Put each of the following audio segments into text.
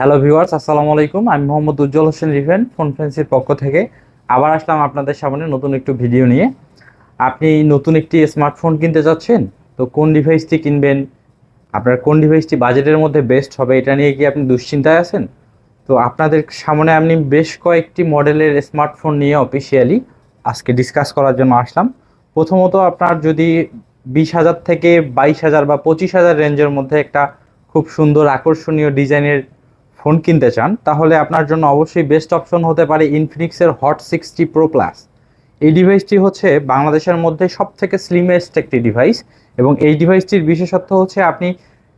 Hello viewers আসসালামু আলাইকুম। আমি মোহাম্মদ উজ্জ্বল হোসেন রিভেন ফোন ফ্রেন্সির পক্ষ থেকে। আবার আসলাম আপনাদের সামনে নতুন একটু ভিডিও নিয়ে। আপনি নতুন একটি স্মার্টফোন কিনতে যাচ্ছেন, তো কোন ডিভাইসটি কিনবেন? আপনার কোন ডিভাইসটি বাজেটের মধ্যে বেস্ট হবে, এটা নিয়ে কি আপনি দুশ্চিন্তায় আছেন? তো আপনাদের সামনে আমি বেশ কয়েকটি মডেলের স্মার্টফোন নিয়ে অফিসিয়ালি আজকে ডিসকাস করার জন্য আসলাম। প্রথমত আপনার যদি বিশ হাজার থেকে বাইশ হাজার বা পঁচিশ হাজার রেঞ্জের মধ্যে একটা খুব সুন্দর আকর্ষণীয় ডিজাইনের ফোন কিনতে চান, তাহলে আপনার জন্য অবশ্যই বেস্ট অপশন হতে পারে ইনফিনিক্সের হট সিক্সটি প্রো প্লাস এই ডিভাইসটি হচ্ছে বাংলাদেশের মধ্যে সব থেকে স্লিমেস্ট একটি ডিভাইস এবং এই ডিভাইসটির বিশেষত্ব হচ্ছে আপনি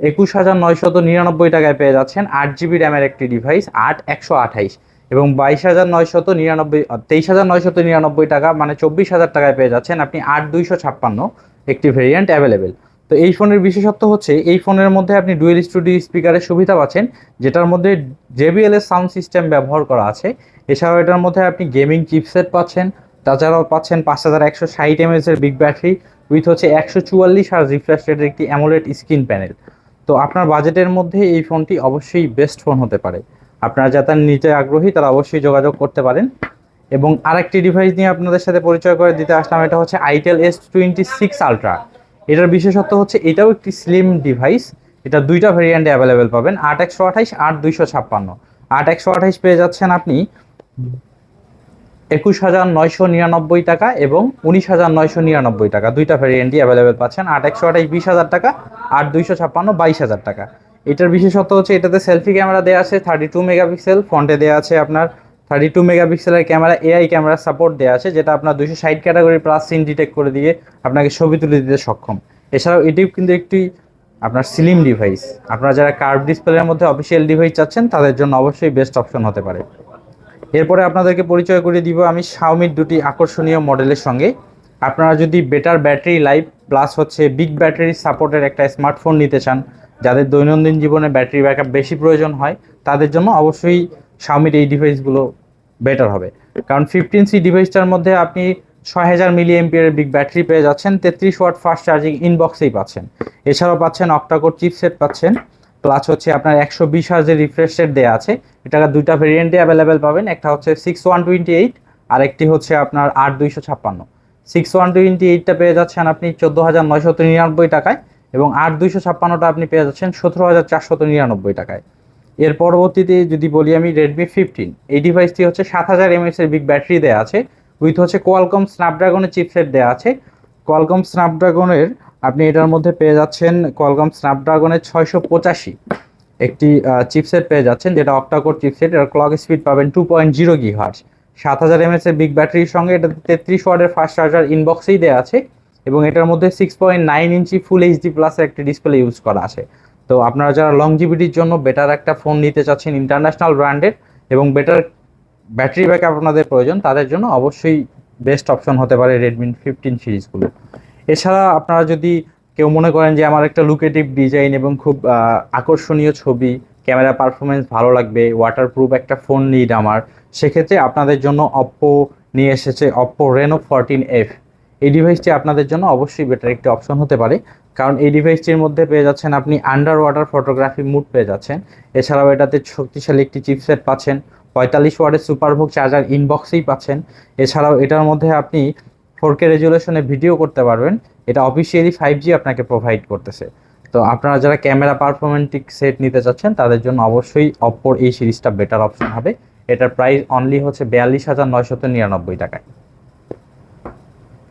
একুশ হাজার নয়শত নিরানব্বই টাকায় পেয়ে যাচ্ছেন আট জিবি র্যামের একটি ডিভাইস আট একশো আঠাইশ। এবং বাইশ হাজার নয়শত নিরানব্বই তেইশ হাজার নয়শত নিরানব্বই টাকা মানে চব্বিশ হাজার টাকায় পেয়ে যাচ্ছেন আপনি আট দুইশো ছাপ্পান্ন একটি ভেরিয়েন্ট অ্যাভেলেবেল তো এই ফোনের বিশেষত্ব হচ্ছে, এই ফোনের মধ্যে আপনি ডুয়েল স্টুডিও স্পিকারের সুবিধা পাচ্ছেন, যেটার মধ্যে JBL এর সাউন্ড সিস্টেম ব্যবহার করা আছে। এছাড়াও এটার মধ্যে আপনি গেমিং চিপসেট পাচ্ছেন, তাছাড়াও পাচ্ছেন পাঁচ হাজার একশো ষাট এমএস এর বিগ ব্যাটারি উইথ হচ্ছে একশো চুয়াল্লিশ আর রিফ্রেশ রেটের একটি অ্যামোলেড স্ক্রিন প্যানেল তো আপনার বাজেটের মধ্যে এই ফোনটি অবশ্যই বেস্ট ফোন হতে পারে। আপনারা যারা নিতে আগ্রহী, তারা অবশ্যই যোগাযোগ করতে পারেন। এবং আরেকটি ডিভাইস নিয়ে আপনাদের সাথে পরিচয় করে দিতে আসলাম, এটা হচ্ছে itel S twenty six Ultra এটার বিশেষত্ব হচ্ছে এটাও একটি স্লিম ডিভাইস এটা দুইটা ভেরিয়েন্টে অ্যাভেলেবেল পাবেন, আট একশো আঠাইশ, আট দুইশো ছাপ্পান্ন। আট একশো আঠাইশ পেয়ে যাচ্ছেন আপনি একুশ হাজার নয়শো নিরানব্বই টাকা এবং উনিশ হাজার নয়শো নিরানব্বই টাকা। দুইটা ভেরিয়েন্টই অ্যাভেলেবেল পাচ্ছেন, আট একশো আঠাইশ, বিশ হাজার টাকা, আট দুইশো ছাপ্পান্ন, বাইশ হাজার টাকা। এটার বিশেষত্ব হচ্ছে এটাতে সেলফি ক্যামেরা দেওয়া আছে থার্টি টু মেগাপিক্সেল ফ্রন্টে দেওয়া আছে আপনার থার্টি টু মেগাপিক্সেলের ক্যামেরা এআই ক্যামেরা সাপোর্ট দেওয়া আছে, যেটা আপনার দুশো ষাট ক্যাটাগরি প্লাস সিন ডিটেক্ট করে দিয়ে আপনাকে ছবি তুলে দিতে সক্ষম। এছাড়াও এটিও কিন্তু একটি আপনার স্লিম ডিভাইস আপনারা যারা কার্ভ ডিসপ্লের মধ্যে অফিসিয়াল ডিভাইস চাচ্ছেন, তাদের জন্য অবশ্যই বেস্ট অপশন হতে পারে। এরপরে আপনাদেরকে পরিচয় করে দিব আমি শাওমির দুটি আকর্ষণীয় মডেলের সঙ্গে। আপনারা যদি বেটার ব্যাটারি লাইফ প্লাস হচ্ছে বিগ ব্যাটারি সাপোর্টের একটা স্মার্টফোন নিতে চান, যাদের দৈনন্দিন জীবনে ব্যাটারি ব্যাকআপ বেশি প্রয়োজন হয়, তাদের জন্য অবশ্যই শাওমির এই ডিভাইসগুলো বেটার হবে। কারণ ফিফটিন সি ডিভাইসটার মধ্যে আপনি ছয় হাজার মিলি এমপিয়ারের বিগ ব্যাটারি পেয়ে যাচ্ছেন, তেত্রিশ ওয়াট ফাস্ট চার্জিং ইনবক্সেই পাচ্ছেন। এছাড়াও পাচ্ছেন অক্টাকোর চিপসেট পাচ্ছেন প্লাস হচ্ছে আপনার একশো বিশ হাজার রিফ্রেশ রেট দেওয়া আছে। এটা দুইটা ভেরিয়েন্টে অ্যাভেলেবেল পাবেন, একটা হচ্ছে সিক্স ওয়ান টোয়েন্টি এইট আর একটি হচ্ছে আপনার আট দুইশো ছাপ্পান্ন। সিক্স ওয়ান টোয়েন্টি এইটটা পেয়ে যাচ্ছেন আপনি চোদ্দ হাজার নয়শত নিরানব্বই টাকায় এবং আট দুইশো ছাপ্পান্নটা আপনি পেয়ে যাচ্ছেন সতেরো হাজার চারশত নিরানব্বই টাকায়। এর পরবর্তীতে যদি বলি আমি রেডমি ফিফটিন এই ডিভাইসটি হচ্ছে সাত হাজার এমএস এর বিগ ব্যাটারি দেওয়া আছে উইথ হচ্ছে কোয়ালকম স্ন্যাপড্রাগনের চিপসেট দেওয়া আছে। কোয়ালকম স্ন্যাপড্রাগনের আপনি এটার মধ্যে পেয়ে যাচ্ছেন কোয়ালকম স্ন্যাপড্রাগনের ছয়শো পঁচাশি একটি চিপসেট পেয়ে যাচ্ছেন, যেটা অক্টাকোর চিপসেট এর ক্লক স্পিড পাবেন two point zero gigahertz সাত হাজার এমএস এর বিগ ব্যাটারির সঙ্গে এটা তেত্রিশ ওয়ার্ডের ফাস্ট চার্জার ইনবক্সেই দেওয়া আছে, এবং এটার মধ্যে six point nine inch full HD প্লাসের একটি ডিসপ্লে ইউজ করা আছে। তো আপনারা যারা লংজিভিটির জন্য বেটার একটা ফোন নিতে চাচ্ছেন ইন্টারন্যাশনাল ব্র্যান্ডের এবং বেটার ব্যাটারি ব্যাকআপ আপনাদের প্রয়োজন, তাদের জন্য অবশ্যই বেস্ট অপশন হতে পারে রেডমি ফিফটিন সিরিজগুলো। এছাড়া আপনারা যদি কেউ মনে করেন যে আমার একটা লুকেটিভ ডিজাইন এবং খুব আকর্ষণীয় ছবি ক্যামেরা পারফরমেন্স ভালো লাগবে ওয়াটারপ্রুফ একটা ফোন নিড আমার, সেক্ষেত্রে আপনাদের জন্য অপ্পো নিয়ে এসেছে অপ্পো রেনো ফোরটিন এফ এই ডিভাইসটি আপনাদের জন্য অবশ্যই বেটার একটি অপশন হতে পারে। কারণ এই ডিভাইসটির মধ্যে পেয়ে যাচ্ছেন আপনি আন্ডার ওয়াটার ফটোগ্রাফি মুড পেয়ে যাচ্ছেন। এছাড়াও এটাতে শক্তিশালী একটি চিপসেট পাচ্ছেন, পঁয়তাল্লিশ ওয়ার্ডের সুপারভোগ চার্জার ইনবক্সেই পাচ্ছেন। এছাড়াও এটার মধ্যে আপনি ফোর কে রেজুলেশনে ভিডিও করতে পারবেন। এটা অফিসিয়ালি ফাইভ জি আপনাকে প্রোভাইড করতেছে। তো আপনারা যারা ক্যামেরা পারফরমেন্টিক সেট নিতে চাচ্ছেন, তাদের জন্য অবশ্যই অপ্পোর এই সিরিজটা বেটার অপশন হবে। এটার প্রাইস অনলি হচ্ছে বিয়াল্লিশ হাজার নয়শত নিরানব্বই টাকায়।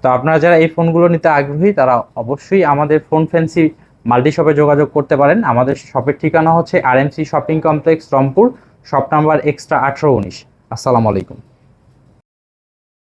তো আপনারা যারা এই ফোনগুলো নিতে আগ্রহী, তারা অবশ্যই আমাদের ফোন ফ্যান্সি মাল্টি শপে যোগাযোগ করতে পারেন। আমাদের শপের ঠিকানা হচ্ছে RMC shopping complex Rangpur, shop number extra আঠারো উনিশ। আসসালামু আলাইকুম।